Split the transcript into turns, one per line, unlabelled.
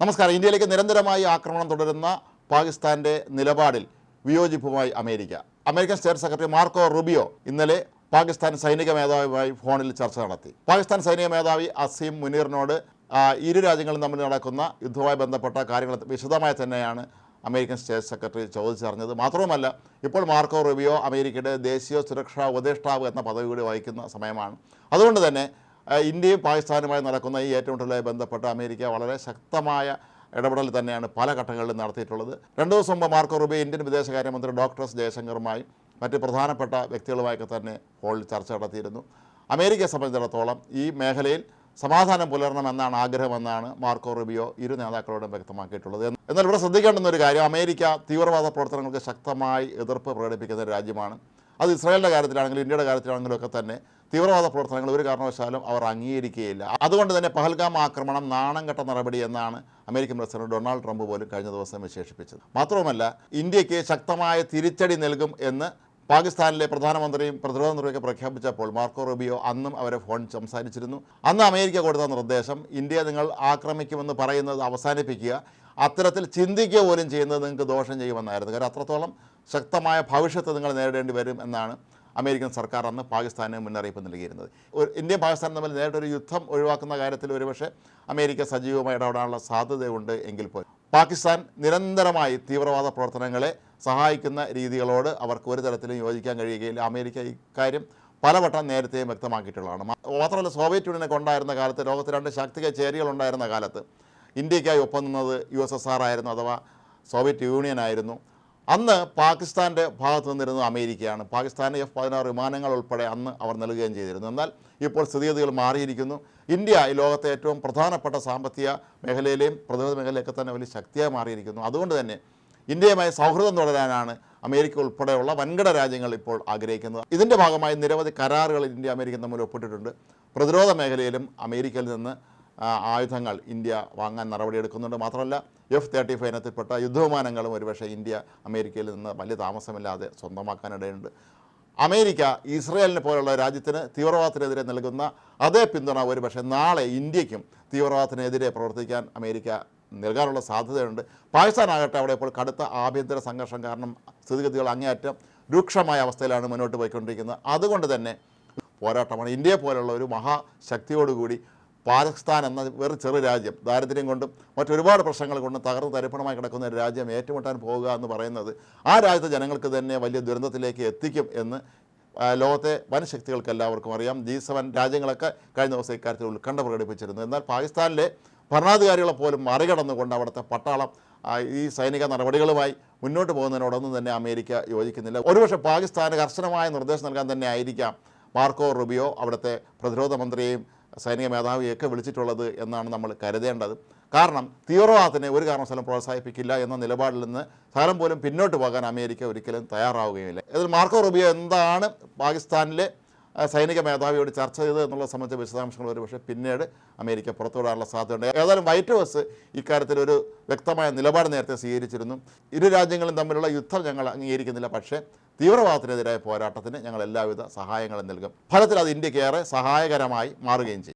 നമസ്കാരം. ഇന്ത്യയിലേക്ക് നിരന്തരമായി ആക്രമണം തുടരുന്ന പാകിസ്ഥാന്റെ നിലപാടിൽ വിയോജിപ്പുമായി America. American state secretary Marco Rubio ഇന്നലെ പാകിസ്ഥാൻ സൈനിക മേധാവിയുമായി ഫോണിൽ ചർച്ച നടത്തി. പാകിസ്ഥാൻ സൈനിക മേധാവി അസീം മുനീറിനോട് ഇരു രാജ്യങ്ങളും തമ്മിൽ നടക്കുന്ന യുദ്ധവുമായി ബന്ധപ്പെട്ട കാര്യങ്ങൾ വിശദമായി തന്നെയാണ് അമേരിക്കൻ സ്റ്റേറ്റ് സെക്രട്ടറി ചോദിച്ചറിഞ്ഞത്. മാത്രവുമല്ല ഇപ്പോൾ മാർക്കോ റുബിയോ അമേരിക്കയുടെ ദേശീയ സുരക്ഷാ ഉപദേഷ്ടാവ് എന്ന പദവി കൂടി വഹിക്കുന്ന സമയമാണ്. അതുകൊണ്ട് തന്നെ ഇന്ത്യയും പാകിസ്ഥാനുമായി നടക്കുന്ന ഈ ഏറ്റുമുട്ടലുമായി ബന്ധപ്പെട്ട് അമേരിക്ക വളരെ ശക്തമായ ഇടപെടൽ തന്നെയാണ് പല ഘട്ടങ്ങളിലും നടത്തിയിട്ടുള്ളത്. രണ്ടു ദിവസം മുമ്പ് മാർക്കോ റുബി ഇന്ത്യൻ വിദേശകാര്യമന്ത്രി ഡോക്ടർ എസ് ജയശങ്കറുമായും മറ്റ് പ്രധാനപ്പെട്ട വ്യക്തികളുമായൊക്കെ തന്നെ ഹോളിൽ ചർച്ച നടത്തിയിരുന്നു. അമേരിക്കയെ സംബന്ധിച്ചിടത്തോളം ഈ മേഖലയിൽ സമാധാനം പുലരണമെന്നാണ് ആഗ്രഹമെന്നാണ് മാർക്കോ റുബിയോ ഇരു നേതാക്കളോടും വ്യക്തമാക്കിയിട്ടുള്ളത്. എന്നാൽ ഇവിടെ ശ്രദ്ധിക്കേണ്ടുന്ന ഒരു കാര്യം അമേരിക്ക തീവ്രവാദ പ്രവർത്തനങ്ങൾക്ക് ശക്തമായി എതിർപ്പ് പ്രകടിപ്പിക്കുന്ന രാജ്യമാണ്. അത് ഇസ്രായേലിന്റെ കാര്യത്തിലാണെങ്കിലും ഇന്ത്യയുടെ കാര്യത്തിലാണെങ്കിലും ഒക്കെ തന്നെ തീവ്രവാദ പ്രവർത്തനങ്ങൾ ഒരു കാരണവശാലും അവർ അംഗീകരിക്കുകയില്ല. അതുകൊണ്ട് തന്നെ പഹൽഗാം ആക്രമണം നാണം കെട്ട നടപടി എന്നാണ് അമേരിക്കൻ പ്രസിഡന്റ് ഡൊണാൾഡ് ട്രംപ് പോലും കഴിഞ്ഞ ദിവസം വിശേഷിപ്പിച്ചത്. മാത്രവുമല്ല ഇന്ത്യയ്ക്ക് ശക്തമായ തിരിച്ചടി നൽകും എന്ന് പാകിസ്ഥാനിലെ പ്രധാനമന്ത്രിയും പ്രതിരോധ മന്ത്രിയൊക്കെ പ്രഖ്യാപിച്ചപ്പോൾ മാർക്കോ റൂബിയോ അന്നും അവരെ ഫോൺ സംസാരിച്ചിരുന്നു. അന്ന് അമേരിക്ക കൊടുത്ത നിർദ്ദേശം ഇന്ത്യ നിങ്ങൾ ആക്രമിക്കുമെന്ന് പറയുന്നത് അവസാനിപ്പിക്കുക അത്തരത്തിൽ ചിന്തിക്കുക പോലും ചെയ്യുന്നത് നിങ്ങൾക്ക് ദോഷം ചെയ്യുമെന്നായിരുന്നു. കാരണം അത്രത്തോളം ശക്തമായ ഭവിഷ്യത്ത് നിങ്ങൾ നേരിടേണ്ടി വരും എന്നാണ് അമേരിക്കൻ സർക്കാർ അന്ന് പാകിസ്ഥാന് മുന്നറിയിപ്പ് നൽകിയിരുന്നത്. ഒരു ഇന്ത്യയും പാകിസ്ഥാനും തമ്മിൽ നേരിട്ടൊരു യുദ്ധം ഒഴിവാക്കുന്ന കാര്യത്തിൽ ഒരുപക്ഷെ അമേരിക്ക സജീവമായി ഇടപെടാനുള്ള സാധ്യതയുണ്ട് എങ്കിൽ പോലും. പാകിസ്ഥാൻ നിരന്തരമായി തീവ്രവാദ പ്രവർത്തനങ്ങളെ സഹായിക്കുന്ന രീതികളോട് അവർക്ക് ഒരു തരത്തിലും യോജിക്കാൻ കഴിയുകയില്ല. അമേരിക്ക ഇക്കാര്യം പലവട്ടം നേരത്തെയും വ്യക്തമാക്കിയിട്ടുള്ളതാണ്. മാത്രമല്ല സോവിയറ്റ് യൂണിയനൊക്കെ ഉണ്ടായിരുന്ന കാലത്ത് ലോകത്ത് രണ്ട് ശാക്തിക ചേരികൾ ഉണ്ടായിരുന്ന കാലത്ത് ഇന്ത്യക്കായി ഒപ്പം നിന്നത് യു എസ് എസ് ആർ ആയിരുന്നു അഥവാ സോവിയറ്റ് യൂണിയൻ ആയിരുന്നു. അന്ന് പാകിസ്ഥാന്റെ ഭാഗത്ത് നിന്നിരുന്നത് അമേരിക്കയാണ്. പാകിസ്ഥാന് എഫ് പതിനാറ് വിമാനങ്ങൾ ഉൾപ്പെടെ അന്ന് അവർ നൽകുകയും ചെയ്തിരുന്നു. എന്നാൽ ഇപ്പോൾ സ്ഥിതിഗതികൾ മാറിയിരിക്കുന്നു. ഇന്ത്യ ഈ ലോകത്തെ ഏറ്റവും പ്രധാനപ്പെട്ട സാമ്പത്തിക മേഖലയിലെയും പ്രതിരോധ മേഖലയൊക്കെ തന്നെ വലിയ ശക്തിയായി മാറിയിരിക്കുന്നു. അതുകൊണ്ട് തന്നെ ഇന്ത്യയുമായി സൗഹൃദം തുടരാനാണ് അമേരിക്ക ഉൾപ്പെടെയുള്ള വൻകിട രാജ്യങ്ങൾ ഇപ്പോൾ ആഗ്രഹിക്കുന്നത്. ഇതിന്റെ ഭാഗമായി നിരവധി കരാറുകൾ ഇന്ത്യ അമേരിക്ക തമ്മിൽ ഒപ്പിട്ടിട്ടുണ്ട്. പ്രതിരോധ മേഖലയിലും അമേരിക്കയിൽ നിന്ന് ആയുധങ്ങൾ ഇന്ത്യ വാങ്ങാൻ നടപടിയെടുക്കുന്നുണ്ട്. മാത്രമല്ല എഫ് തേർട്ടി ഫൈവ് ഇനത്തിൽപ്പെട്ട യുദ്ധവിമാനങ്ങളും ഒരുപക്ഷെ ഇന്ത്യ അമേരിക്കയിൽ നിന്ന് വലിയ താമസമില്ലാതെ സ്വന്തമാക്കാനിടയുണ്ട്. അമേരിക്ക ഇസ്രയേലിനെ പോലുള്ള രാജ്യത്തിന് തീവ്രവാദത്തിനെതിരെ നൽകുന്ന അതേ പിന്തുണ ഒരുപക്ഷെ നാളെ ഇന്ത്യക്കും തീവ്രവാദത്തിനെതിരെ പ്രവർത്തിക്കാൻ അമേരിക്ക നൽകാനുള്ള സാധ്യതയുണ്ട്. പാകിസ്ഥാൻ ആകട്ടെ അവിടെ ഇപ്പോൾ കടുത്ത ആഭ്യന്തര സംഘർഷം കാരണം സ്ഥിതിഗതികൾ അങ്ങേയറ്റം രൂക്ഷമായ അവസ്ഥയിലാണ് മുന്നോട്ട് പോയിക്കൊണ്ടിരിക്കുന്നത്. അതുകൊണ്ട് തന്നെ പോരാട്ടമാണ് ഇന്ത്യയെ പോലുള്ള ഒരു മഹാശക്തിയോടുകൂടി പാകിസ്ഥാൻ എന്ന വെറു ചെറു രാജ്യം ദാരിദ്ര്യം കൊണ്ടും മറ്റൊരുപാട് പ്രശ്നങ്ങൾ കൊണ്ടും തകർന്ന് തരിപ്പണമായി കിടക്കുന്ന ഒരു രാജ്യം ഏറ്റുമുട്ടാൻ പോകുക എന്ന് പറയുന്നത് ആ രാജ്യത്തെ ജനങ്ങൾക്ക് തന്നെ വലിയ ദുരന്തത്തിലേക്ക് എത്തിക്കും എന്ന് ലോകത്തെ വൻ ശക്തികൾക്ക് എല്ലാവർക്കും അറിയാം. ജി സെവൻ രാജ്യങ്ങളൊക്കെ കഴിഞ്ഞ ദിവസം ഇക്കാര്യത്തിൽ ഉത്കണ്ഠ പ്രകടിപ്പിച്ചിരുന്നു. എന്നാൽ പാകിസ്ഥാനിലെ ഭരണാധികാരികളെ പോലും മറികടന്നുകൊണ്ട് അവിടുത്തെ പട്ടാളം ഈ സൈനിക നടപടികളുമായി മുന്നോട്ട് പോകുന്നതിനോടൊന്നും തന്നെ അമേരിക്ക യോജിക്കുന്നില്ല. ഒരുപക്ഷെ പാകിസ്ഥാന് കർശനമായ നിർദ്ദേശം നൽകാൻ തന്നെ ആയിരിക്കാം. മാർക്കോ റുബിയോ അവിടുത്തെ പ്രതിരോധ മന്ത്രിയെയും സൈനിക മേധാവിയൊക്കെ വിളിച്ചിട്ടുള്ളത് എന്നാണ് നമ്മൾ കരുതേണ്ടത്. കാരണം തീവ്രവാദത്തിനെ ഒരു കാരണവശാലും പ്രോത്സാഹിപ്പിക്കില്ല എന്ന നിലപാടിൽ നിന്ന് സ്ഥലം പോലും പിന്നോട്ട് പോകാൻ അമേരിക്ക ഒരിക്കലും തയ്യാറാവുകയില്ല ഇതിൽ മാർക്കോ റുബിയോ എന്താണ് പാകിസ്ഥാനിലെ സൈനിക മേധാവിയോട് ചർച്ച ചെയ്തത് എന്നുള്ളത് സംബന്ധിച്ച വിശദാംശങ്ങൾ ഒരുപക്ഷെ പിന്നീട് അമേരിക്ക പുറത്തുവിടാനുള്ള സാധ്യതയുണ്ട്. ഏതായാലും വൈറ്റ് ഹൗസ് ഇക്കാര്യത്തിൽ ഒരു വ്യക്തമായ നിലപാട് നേരത്തെ സ്വീകരിച്ചിരുന്നു. ഇരു രാജ്യങ്ങളും തമ്മിലുള്ള യുദ്ധം ഞങ്ങൾ അംഗീകരിക്കുന്നില്ല. പക്ഷേ തീവ്രവാദത്തിനെതിരായ പോരാട്ടത്തിന് ഞങ്ങൾ എല്ലാവിധ സഹായങ്ങളും നൽകും. ഫലത്തിൽ അത് ഇന്ത്യയ്ക്ക് ഏറെ സഹായകരമായി മാറുകയും ചെയ്യും.